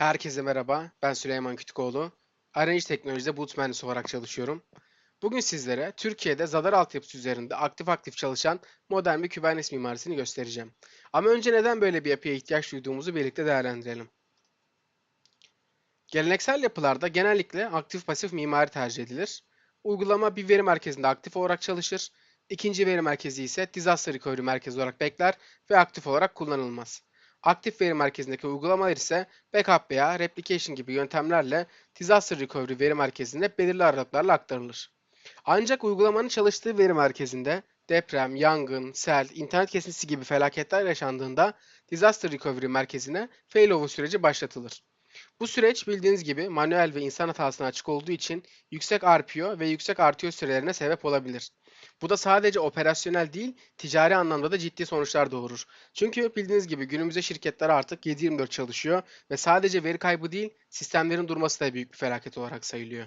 Herkese merhaba, ben Süleyman Kütükoğlu. Arrange Teknoloji'de bulut mühendisi olarak çalışıyorum. Bugün sizlere Türkiye'de Zadar altyapısı üzerinde aktif aktif çalışan modern bir Kubernetes mimarisini göstereceğim. Ama önce neden böyle bir yapıya ihtiyaç duyduğumuzu birlikte değerlendirelim. Geleneksel yapılarda genellikle aktif pasif mimari tercih edilir. Uygulama bir veri merkezinde aktif olarak çalışır. İkinci veri merkezi ise disaster recovery merkezi olarak bekler ve aktif olarak kullanılmaz. Aktif veri merkezindeki uygulamalar ise backup veya replication gibi yöntemlerle disaster recovery veri merkezine belirli aralıklarla aktarılır. Ancak uygulamanın çalıştığı veri merkezinde deprem, yangın, sel, internet kesintisi gibi felaketler yaşandığında disaster recovery merkezine failover süreci başlatılır. Bu süreç bildiğiniz gibi manuel ve insan hatasına açık olduğu için yüksek RPO ve yüksek RTO sürelerine sebep olabilir. Bu da sadece operasyonel değil, ticari anlamda da ciddi sonuçlar doğurur. Çünkü bildiğiniz gibi günümüzde şirketler artık 7/24 çalışıyor ve sadece veri kaybı değil, sistemlerin durması da büyük bir felaket olarak sayılıyor.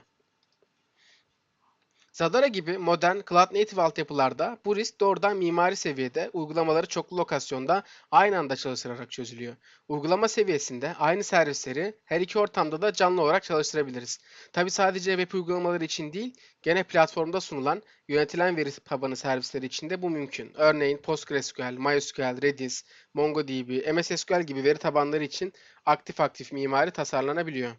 Zadara gibi modern Cloud Native altyapılarda bu risk doğrudan mimari seviyede uygulamaları çoklu lokasyonda aynı anda çalıştırarak çözülüyor. Uygulama seviyesinde aynı servisleri her iki ortamda da canlı olarak çalıştırabiliriz. Tabi sadece web uygulamaları için değil, gene platformda sunulan yönetilen veri tabanı servisleri için de bu mümkün. Örneğin PostgreSQL, MySQL, Redis, MongoDB, MS SQL gibi veri tabanları için aktif aktif mimari tasarlanabiliyor.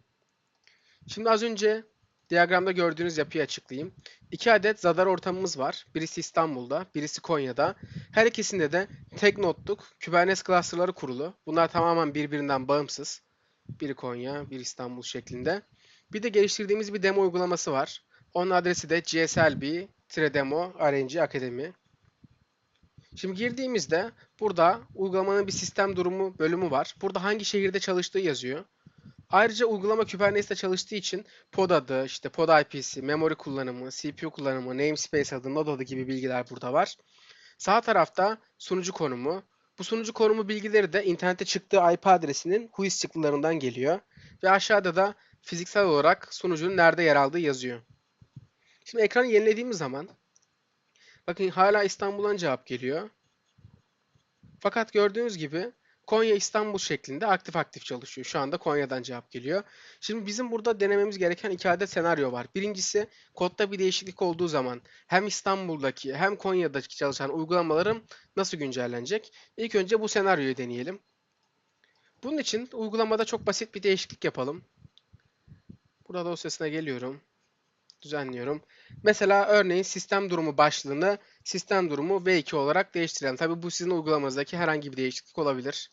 Şimdi az önce Diyagramda gördüğünüz yapıyı açıklayayım. İki adet Zadar ortamımız var. Birisi İstanbul'da, birisi Konya'da. Her ikisinde de tek notluk Kubernetes cluster'ları kurulu. Bunlar tamamen birbirinden bağımsız. Biri Konya, bir İstanbul şeklinde. Bir de geliştirdiğimiz bir demo uygulaması var. Onun adresi de gslb-demo RNG Akademi. Şimdi girdiğimizde burada uygulamanın bir sistem durumu bölümü var. Burada hangi şehirde çalıştığı yazıyor. Ayrıca uygulama Kubernetes'te çalıştığı için pod adı, işte pod IP'si, memory kullanımı, CPU kullanımı, namespace adı, node adı gibi bilgiler burada var. Sağ tarafta sunucu konumu. Bu sunucu konumu bilgileri de internette çıktığı IP adresinin whois çıktılarından geliyor. Ve aşağıda da fiziksel olarak sunucunun nerede yer aldığı yazıyor. Şimdi ekranı yenilediğimiz zaman bakın hala İstanbul'dan cevap geliyor. Fakat gördüğünüz gibi Konya İstanbul şeklinde aktif aktif çalışıyor. Şu anda Konya'dan cevap geliyor. Şimdi bizim burada denememiz gereken iki adet senaryo var. Birincisi kodda bir değişiklik olduğu zaman hem İstanbul'daki hem Konya'daki çalışan uygulamalarım nasıl güncellenecek? İlk önce bu senaryoyu deneyelim. Bunun için uygulamada çok basit bir değişiklik yapalım. Burada dosyasına geliyorum. Düzenliyorum. Mesela örneğin sistem durumu başlığını sistem durumu V2 olarak değiştirelim. Tabi bu sizin uygulamanızdaki herhangi bir değişiklik olabilir.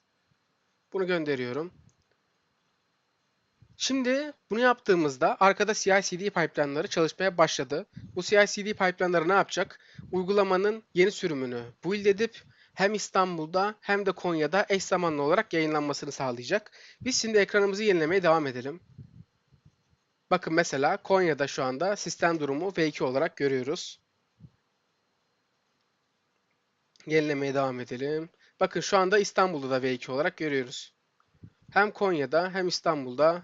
Bunu gönderiyorum. Şimdi bunu yaptığımızda arkada CI/CD pipeline'ları çalışmaya başladı. Bu CI/CD pipeline'ları ne yapacak? Uygulamanın yeni sürümünü build edip hem İstanbul'da hem de Konya'da eş zamanlı olarak yayınlanmasını sağlayacak. Biz şimdi ekranımızı yenilemeye devam edelim. Bakın mesela Konya'da şu anda sistem durumu V2 olarak görüyoruz. Yenilemeye devam edelim. Bakın şu anda İstanbul'da da V2 olarak görüyoruz. Hem Konya'da hem İstanbul'da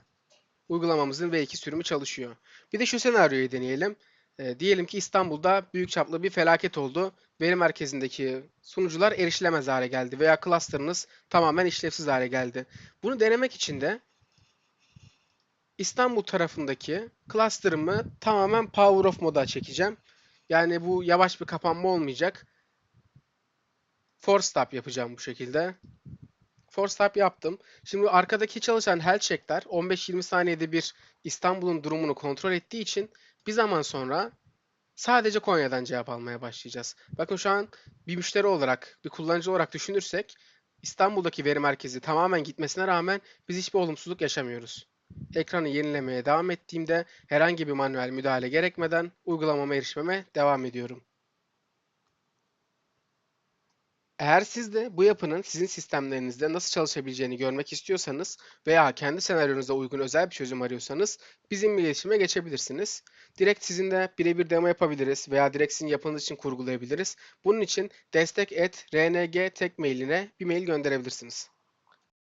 uygulamamızın V2 sürümü çalışıyor. Bir de şu senaryoyu deneyelim. E, diyelim ki İstanbul'da büyük çaplı bir felaket oldu. Veri merkezindeki sunucular erişilemez hale geldi veya cluster'ınız tamamen işlevsiz hale geldi. Bunu denemek için de İstanbul tarafındaki cluster'ımı tamamen power off moda çekeceğim. Yani bu yavaş bir kapanma olmayacak. Force stop yapacağım bu şekilde. Force stop yaptım. Şimdi arkadaki çalışan health checkler 15-20 saniyede bir İstanbul'un durumunu kontrol ettiği için bir zaman sonra sadece Konya'dan cevap almaya başlayacağız. Bakın şu an bir müşteri olarak, bir kullanıcı olarak düşünürsek İstanbul'daki veri merkezi tamamen gitmesine rağmen biz hiçbir olumsuzluk yaşamıyoruz. Ekranı yenilemeye devam ettiğimde herhangi bir manuel müdahale gerekmeden uygulamama erişmeme devam ediyorum. Eğer siz de bu yapının sizin sistemlerinizde nasıl çalışabileceğini görmek istiyorsanız veya kendi senaryonuza uygun özel bir çözüm arıyorsanız bizimle iletişime geçebilirsiniz. Direkt sizinle birebir demo yapabiliriz veya direkt sizin yapınız için kurgulayabiliriz. Bunun için destek et rng mailine bir mail gönderebilirsiniz.